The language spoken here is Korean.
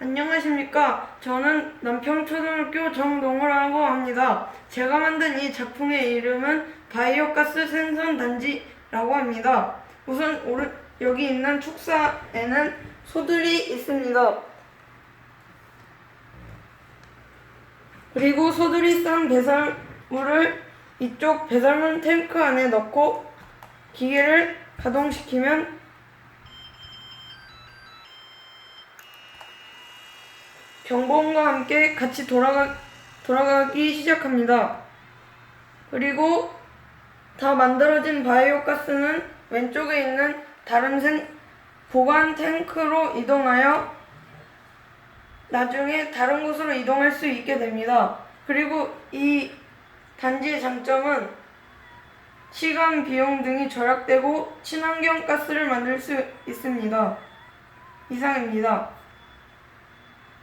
안녕하십니까. 저는 남평초등학교 정동호라고 합니다. 제가 만든 이 작품의 이름은 바이오가스 생산 단지라고 합니다. 우선 오른, 여기 있는 축사에는 소들이 있습니다. 그리고 소들이 싼 배설물을 이쪽 배설물 탱크 안에 넣고 기계를 가동시키면 경보음과 함께 같이 돌아가, 돌아가기 시작합니다. 그리고 다 만들어진 바이오 가스는 왼쪽에 있는 다른 생, 보관 탱크로 이동하여 나중에 다른 곳으로 이동할 수 있게 됩니다. 그리고 이 단지의 장점은 시간, 비용 등이 절약되고 친환경 가스를 만들 수 있습니다. 이상입니다.